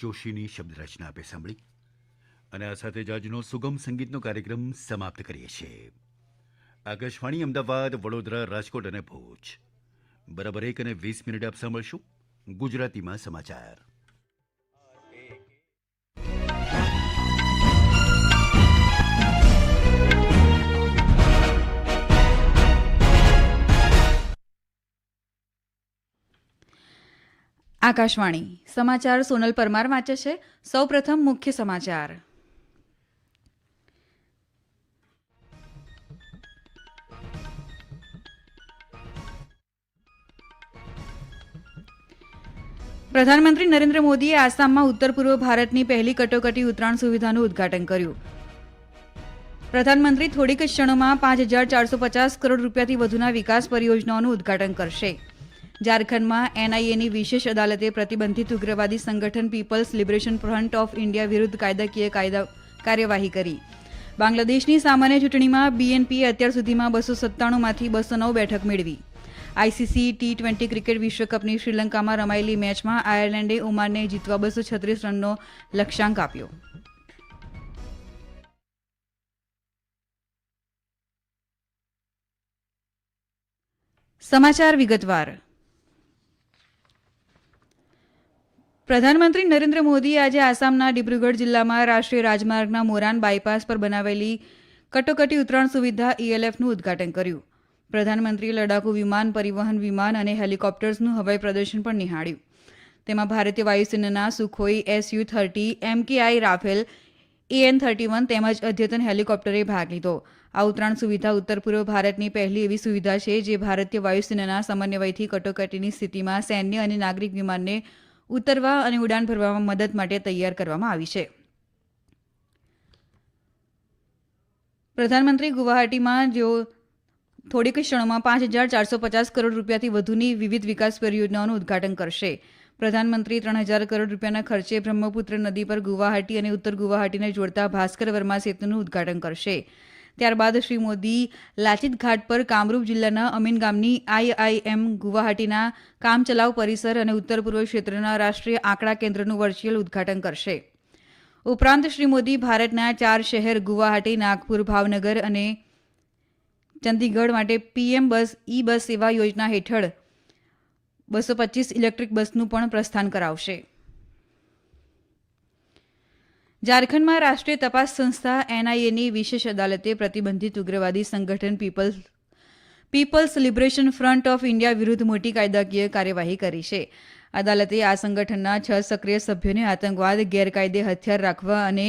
જોશીની શબ્દરચના આપે સાંભળી. અને આ સાથે જ આજનો સુગમ સંગીતનો કાર્યક્રમ સમાપ્ત કરીએ છીએ. આકાશવાણી, અમદાવાદ, વડોદરા, રાજકોટ અને ભુજ. બરાબર એક અને વીસ મિનિટ આપ સાંભળશું. ગુજરાતીમાં સમાચાર. આકાશવાણી. સમાચાર સોનલ પરમાર વાંચે છે. સૌપ્રથમ મુખ્ય સમાચાર. પ્રધાનમંત્રી નરેન્દ્ર મોદીએ આસામમાં ઉત્તર પૂર્વ ભારતની પહેલી કટોકટી ઉતરાણ સુવિધાનું ઉદ્ઘાટન કર્યું. પ્રધાનમંત્રી થોડીક ક્ષણોમાં પાંચ હજાર ચારસો પચાસ કરોડ રૂપિયાથી વધુના વિકાસ પરિયોજનાઓનું ઉદ્ઘાટન કરશે. ઝારખંડમાં એનઆઈએની વિશેષ અદાલતે પ્રતિબંધિત ઉગ્રવાદી સંગઠન people's liberation front of India વિરુદ્ધ કાયદાકીય કાયદા કાર્યવાહી કરી. બાંગ્લાદેશની સામાન્ય ચૂંટણીમાં બીએનપીએ અત્યાર સુધીમાં બસો સત્તાણુંમાંથી બસો નવ બેઠક મેળવી. આઈસીસી ટી ટ્વેન્ટી ક્રિકેટ વિશ્વકપની શ્રીલંકામાં રમાયેલી મેચમાં આયર્લેન્ડે ઓમાનને જીતવા બસો છત્રીસ રનનો લક્ષ્યાંક આપ્યો. સમાચાર વિગતવાર. પ્રધાનમંત્રી નરેન્દ્ર મોદીએ આજે આસામના ડિબ્રુગઢ જિલ્લામાં રાષ્ટ્રીય રાજમાર્ગના મોરાન બાયપાસ પર બનાવેલી કટોકટી ઉતરાણ સુવિધા ઈએલએફનું ઉદઘાટન કર્યું. પ્રધાનમંત્રીએ લડાકુ વિમાન, પરિવહન વિમાન અને હેલિકોપ્ટર્સનું હવાઈ પ્રદર્શન પણ નિહાળ્યું. તેમાં ભારતીય વાયુસેનાના Sukhoi SU thirty MKI Rafale AN thirty one તેમજ અદ્યતન હેલિકોપ્ટરે ભાગ લીધો. આ ઉતરાણ સુવિધા ઉત્તર પૂર્વ ભારતની પહેલી એવી સુવિધા છે જે ભારતીય વાયુસેનાના સમન્વયથી કટોકટીની સ્થિતિમાં સૈન્ય અને નાગરિક વિમાનને ઉતરવા અને ઉડાન ભરવામાં મદદ માટે તૈયાર કરવામાં આવી છે. પ્રધાનમંત્રી ગુવાહાટીમાં જેઓ થોડીક ક્ષણોમાં પાંચ હજાર ચારસો પચાસ કરોડ રૂપિયાથી વધુની વિવિધ વિકાસ પરિયોજનાઓનું ઉદ્ઘાટન કરશે. પ્રધાનમંત્રી ત્રણ હજાર કરોડ રૂપિયાના ખર્ચે બ્રહ્મપુત્ર નદી પર ગુવાહાટી અને ઉત્તર ગુવાહાટીને જોડતા ભાસ્કર વર્મા સેતુનું ઉદ્ઘાટન કરશે. ત્યારબાદ શ્રી મોદી લાચિત ઘાટ પર કામરૂપ જિલ્લાના અમીન ગામની આઈઆઈએમ ગુવાહાટીના કામચલાઉ પરિસર અને ઉત્તર પૂર્વ ક્ષેત્રના રાષ્ટ્રીય આંકડા કેન્દ્રનું વર્ચ્યુઅલ ઉદ્ઘાટન કરશે. ઉપરાંત શ્રી મોદી ભારતના ચાર શહેર ગુવાહાટી, નાગપુર, ભાવનગર અને ચંદીગઢ માટે પીએમ બસ, ઈ બસ સેવા યોજના હેઠળ બસો પચીસ ઇલેક્ટ્રિક બસનું પણ પ્રસ્થાન કરાવશે. ઝારખંડમાં રાષ્ટ્રીય તપાસ સંસ્થા એનઆઈએની વિશેષ અદાલતે પ્રતિબંધિત ઉગ્રવાદી સંગઠન people's people's liberation front of India વિરુદ્ધ મોટી કાયદાકીય કાર્યવાહી કરી છે. અદાલતે આ સંગઠનના છ સક્રિય સભ્યોને આતંકવાદ, ગેરકાયદે હથિયાર રાખવા અને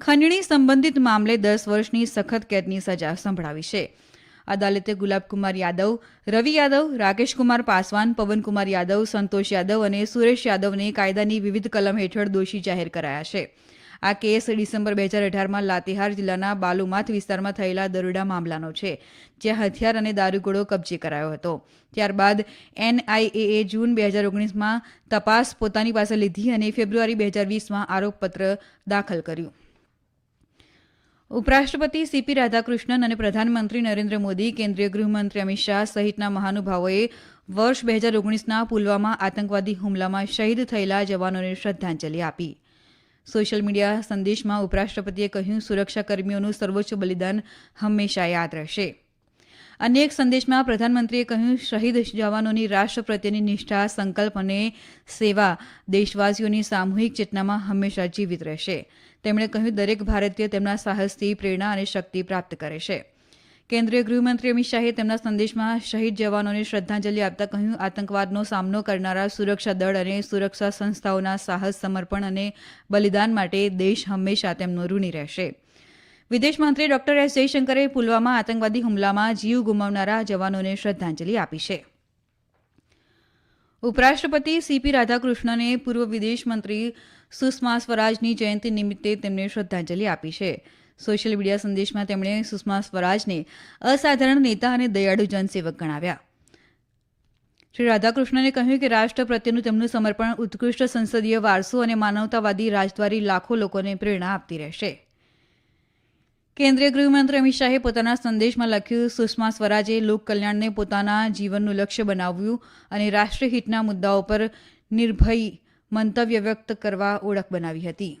ખંડણી સંબંધિત મામલે દસ વર્ષની સખત કેદની સજા સંભળાવી છે. અદાલતે ગુલાબકુમાર યાદવ, રવિ યાદવ, રાકેશકુમાર પાસવાન, પવનકુમાર યાદવ, સંતોષ યાદવ અને સુરેશ યાદવને કાયદાની વિવિધ કલમ હેઠળ દોષી જાહેર કરાયા છે. આ કેસ ડિસેમ્બર બે હજાર અઢારમાં લાતેહાર જિલ્લાના બાલુમાથ વિસ્તારમાં થયેલા દરોડા મામલાનો છે, જ્યાં હથિયાર અને દારૂગોળો કબજે કરાયો હતો. ત્યારબાદ એનઆઈએએ જૂન બે હજાર ઓગણીસમાં તપાસ પોતાની પાસે લીધી અને ફેબ્રુઆરી બે હજાર વીસમાં આરોપપત્ર દાખલ કર્યું. ઉપરાષ્ટ્રપતિ સીપી રાધાકૃષ્ણન અને પ્રધાનમંત્રી નરેન્દ્ર મોદી, કેન્દ્રીય ગૃહમંત્રી અમિત શાહ સહિતના મહાનુભાવોએ વર્ષ બે હજાર ઓગણીસના પુલવામા આતંકવાદી હુમલામાં શહીદ થયેલા જવાનોને શ્રદ્ધાંજલિ આપી. સોશિયલ મીડિયા સંદેશમાં ઉપરાષ્ટ્રપતિએ કહ્યું, સુરક્ષાકર્મીઓનું સર્વોચ્ચ બલિદાન હંમેશા યાદ રહેશે. અન્ય એક સંદેશમાં પ્રધાનમંત્રીએ કહ્યું, શહીદ જવાનોની રાષ્ટ્ર પ્રત્યેની નિષ્ઠા, સંકલ્પ અને સેવા દેશવાસીઓની સામૂહિક ચેતનામાં હંમેશા જીવિત રહેશે. તેમણે કહ્યું, દરેક ભારતીય તેમના સાહસથી, પ્રેરણા અને શક્તિ પ્રાપ્ત કરે છે. કેન્દ્રીય ગૃહમંત્રી અમિત શાહે તેમના સંદેશમાં શહીદ જવાનોને શ્રદ્ધાંજલિ આપતા કહ્યું, આતંકવાદનો સામનો કરનારા સુરક્ષા દળ અને સુરક્ષા સંસ્થાઓના સાહસ, સમર્પણ અને બલિદાન માટે દેશ હંમેશા તેમનો ઋણી રહેશે. વિદેશમંત્રી ડોક્ટર એસ જયશંકરે પુલવામા આતંકવાદી હુમલામાં જીવ ગુમાવનારા જવાનોને શ્રદ્ધાંજલિ આપી છે. ઉપરાષ્ટ્રપતિ સીપી રાધાકૃષ્ણને પૂર્વ વિદેશ મંત્રી સુષ્મા સ્વરાજની જયંતિ નિમિત્તે તેમને શ્રદ્ધાંજલિ આપી છે. સોશિયલ મીડિયા સંદેશમાં તેમણે સુષ્મા સ્વરાજને અસાધારણ નેતા અને દયાળુ જનસેવક ગણાવ્યા. શ્રી રાધાકૃષ્ણને કહ્યું કે રાષ્ટ્ર પ્રત્યેનું તેમનું સમર્પણ ઉત્કૃષ્ટ સંસદીય વારસો અને માનવતાવાદી રાજદ્વારી લાખો લોકોને પ્રેરણા આપતી રહેશે. કેન્દ્રીય ગૃહમંત્રી અમિત શાહે પોતાના સંદેશમાં લખ્યું, સુષ્મા સ્વરાજે લોકકલ્યાણને પોતાના જીવનનું લક્ષ્ય બનાવ્યું અને રાષ્ટ્રહિતના મુદ્દાઓ પર નિર્ભય મંતવ્ય વ્યક્ત કરવા ઓળખ બનાવી હતી.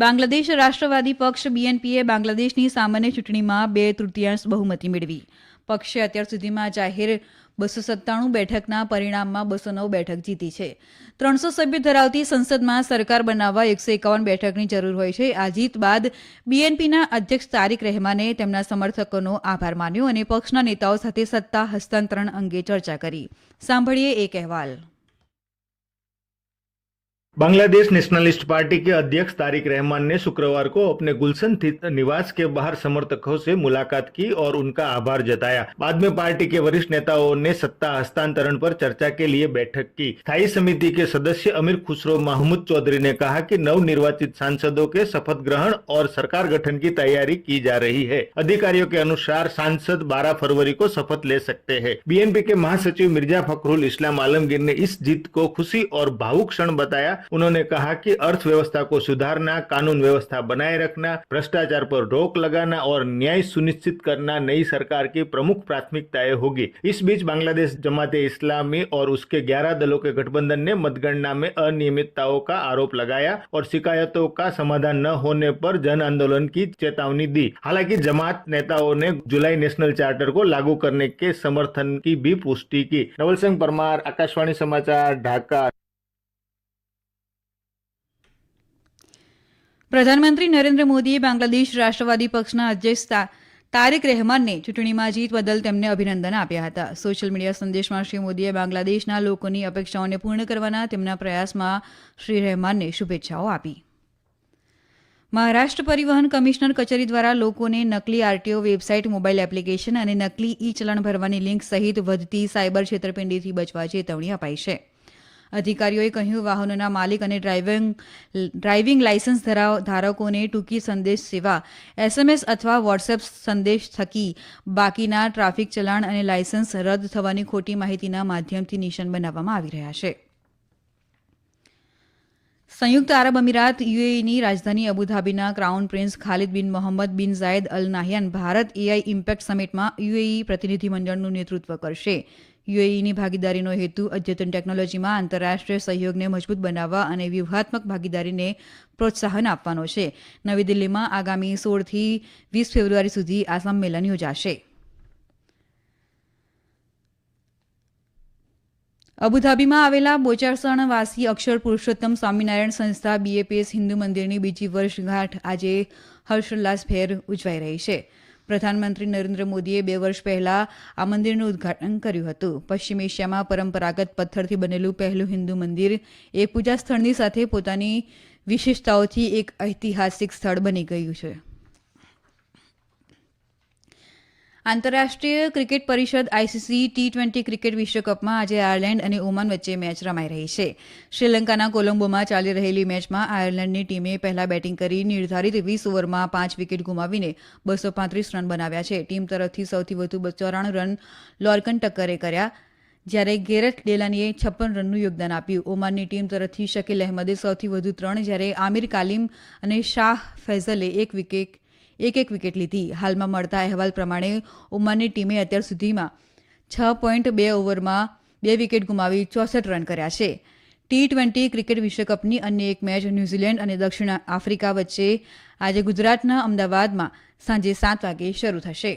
બાંગ્લાદેશ રાષ્ટ્રવાદી પક્ષ બીએનપીએ બાંગ્લાદેશની સામાન્ય ચૂંટણીમાં બે તૃતીયાંશ બહુમતી મેળવી. પક્ષે અત્યાર સુધીમાં જાહેર બસો સત્તાણું બેઠકના પરિણામમાં બસો નવ બેઠક જીતી છે. ત્રણસો સભ્ય ધરાવતી સંસદમાં સરકાર બનાવવા એકસો એકાવન બેઠકની જરૂર હોય છે. આ જીત બાદ બીએનપીના અધ્યક્ષ તારિક રહેમાને તેમના સમર્થકોનો આભાર માન્યો અને પક્ષના નેતાઓ સાથે સત્તા હસ્તાંતરણ અંગે ચર્ચા કરી. સાંભળીએ એક અહેવાલ. बांग्लादेश नेशनलिस्ट पार्टी के अध्यक्ष तारिक रहमान ने शुक्रवार को अपने गुलशन निवास के बाहर समर्थकों से मुलाकात की और उनका आभार जताया। बाद में पार्टी के वरिष्ठ नेताओं ने सत्ता हस्तांतरण पर चर्चा के लिए बैठक की। स्थायी समिति के सदस्य अमीर खुसरो महमूद चौधरी ने कहा कि नव निर्वाचित सांसदों के शपथ ग्रहण और सरकार गठन की तैयारी की जा रही है। अधिकारियों के अनुसार सांसद 12 फरवरी को शपथ ले सकते हैं। बीएनपी के महासचिव मिर्ज़ा फखरुल इस्लाम आलमगीर ने इस जीत को खुशी और भावुक क्षण बताया उन्होंने कहा कि अर्थव्यवस्था को सुधारना, कानून व्यवस्था बनाए रखना, भ्रष्टाचार पर रोक लगाना और न्याय सुनिश्चित करना नई सरकार की प्रमुख प्राथमिकताएँ होगी। इस बीच बांग्लादेश जमाते इस्लामी और उसके 11 दलों के गठबंधन ने मतगणना में अनियमितताओं का आरोप लगाया और शिकायतों का समाधान न होने पर जन आंदोलन की चेतावनी दी। हालाँकि जमात नेताओं ने जुलाई नेशनल चार्टर को लागू करने के समर्थन की भी पुष्टि की। नवल सिंह परमार, आकाशवाणी समाचार, ढाका। પ્રધાનમંત્રી નરેન્દ્ર મોદીએ બાંગ્લાદેશ રાષ્ટ્રવાદી પક્ષના અધ્યક્ષ તારિક રહેમાનને ચૂંટણીમાં જીત બદલ તેમને અભિનંદન આપ્યા હતા. સોશિયલ મીડિયા સંદેશમાં શ્રી મોદીએ બાંગ્લાદેશના લોકોની અપેક્ષાઓને પૂર્ણ કરવાના તેમના પ્રયાસમાં શ્રી રહેમાનને શુભેચ્છાઓ આપી. મહારાષ્ટ્ર પરિવહન કમિશનર કચેરી દ્વારા લોકોને નકલી આરટીઓ વેબસાઇટ મોબાઈલ એપ્લિકેશન અને નકલી ઈ ચલણ ભરવાની લિંક સહિત વધતી સાયબર છેતરપિંડીથી બચવા ચેતવણી અપાઈ છે. અધિકારીઓએ કહ્યું, વાહનોના માલિક અને ડ્રાઇવિંગ લાયસન્સ ધારકોને ટૂંકી સંદેશ સેવા, એસએમએસ અથવા વોટ્સએપ સંદેશ થકી બાકીના ટ્રાફિક ચલાણ અને લાયસન્સ રદ થવાની ખોટી માહિતીના માધ્યમથી નિશાન બનાવવામાં આવી રહ્યા છે. સંયુક્ત આરબ અમીરાત, યુએઈની રાજધાની અબુધાબીના crown prince Khalid bin Mohammed bin Zayed Al Nahyan Bharat AI impact સમિટમાં UAE પ્રતિનિધિમંડળનું નેતૃત્વ કરશે. યુએઈની ભાગીદારીનો હેતુ અદ્યતન ટેકનોલોજીમાં આંતરરાષ્ટ્રીય સહયોગને મજબૂત બનાવવા અને વ્યૂહાત્મક ભાગીદારીને પ્રોત્સાહન આપવાનો છે. નવી દિલ્હીમાં આગામી સોળથી વીસ ફેબ્રુઆરી સુધી આ સંમેલન યોજાશે. અબુધાબીમાં આવેલા બોચારસણવાસી અક્ષર પુરુષોત્તમ સ્વામિનારાયણ સંસ્થા બીએપીએસ હિન્દુ મંદિરની બીજી વર્ષગાંઠ આજે હર્ષોલ્લાસભેર ઉજવાઈ રહી છે. પ્રધાનમંત્રી નરેન્દ્ર મોદીએ બે વર્ષ પહેલા આ મંદિરનું ઉદ્ઘાટન કર્યું હતું. પશ્ચિમ એશિયામાં પરંપરાગત પથ્થરથી બનેલું પહેલું હિન્દુ મંદિર એ પૂજા સ્થળની સાથે પોતાની વિશેષતાઓથી એક ઐતિહાસિક સ્થળ બની ગયું છે. આંતરરાષ્ટ્રીય ક્રિકેટ પરિષદ આઈસીસી ટી ટ્વેન્ટી ક્રિકેટ વિશ્વકપમાં આજે આયર્લેન્ડ અને ઓમાન વચ્ચે મેચ રમાઈ રહી છે. શ્રીલંકાના કોલંબોમાં ચાલી રહેલી મેચમાં આયર્લેન્ડની ટીમે પહેલા બેટિંગ કરી નિર્ધારિત વીસ ઓવરમાં પાંચ વિકેટ ગુમાવીને બસો પાંત્રીસ રન બનાવ્યા છે. ટીમ તરફથી સૌથી વધુ ચોરાણું રન લોર્કન ટક્કરે કર્યા, જ્યારે ગેરેટ ડેલાનીએ છપ્પન રનનું યોગદાન આપ્યું. ઓમાનની ટીમ તરફથી શકીલ અહેમદે સૌથી વધુ ત્રણ, જ્યારે આમિર કાલિમ અને શાહ ફૈઝલે એક વિકેટ એક એક વિકેટ લીધી. હાલમાં મળતા અહેવાલ પ્રમાણે ઓમાનની ટીમે અત્યાર સુધીમાં છ પોઈન્ટ બે ઓવરમાં બે વિકેટ ગુમાવી ચોસઠ રન કર્યા છે. ટી ટ્વેન્ટી ક્રિકેટ વિશ્વકપની અન્ય એક મેચ ન્યૂઝીલેન્ડ અને દક્ષિણ આફ્રિકા વચ્ચે આજે ગુજરાતના અમદાવાદમાં સાંજે સાત વાગે શરૂ થશે.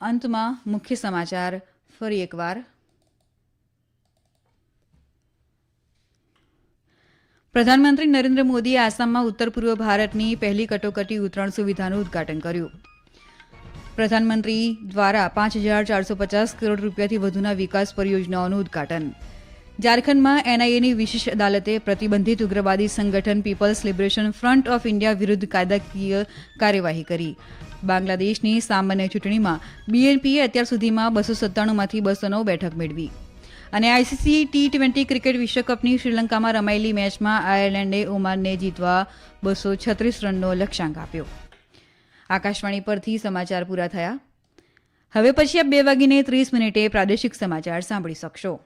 અંતમાં મુખ્ય સમાચાર ફરી એકવાર. પ્રધાનમંત્રી નરેન્દ્ર મોદીએ આસામમાં ઉત્તર પૂર્વ ભારતની પહેલી કટોકટી ઉતરણ સુવિધાનું ઉદ્ઘાટન કર્યું. પ્રધાનમંત્રી દ્વારા પાંચ હજાર ચારસો પચાસ કરોડ રૂપિયાથી વધુના વિકાસ પરિયોજનાઓનું ઉદ્ઘાટન. ઝારખંડમાં એનઆઈએની વિશેષ અદાલતે પ્રતિબંધિત ઉગ્રવાદી સંગઠન people's liberation front of India વિરુદ્ધ કાયદાકીય કાર્યવાહી કરી. બાંગ્લાદેશની સામાન્ય ચૂંટણીમાં બીએનપીએ અત્યાર સુધીમાં બસો સત્તાણુંમાંથી બસો નવ બેઠક મેળવી. અને આઈસીસી ટી ટ્વેન્ટી ક્રિકેટ વિશ્વકપની શ્રીલંકામાં રમાયેલી મેચમાં આયર્લેન્ડે ઓમાનને જીતવા બસો છત્રીસ રનનો લક્ષ્યાંક આપ્યો. આકાશવાણી પરથી સમાચાર પૂરા થયા. હવે પછી આપ બે વાગીને ત્રીસ મિનિટે પ્રાદેશિક સમાચાર સાંભળી શકશો.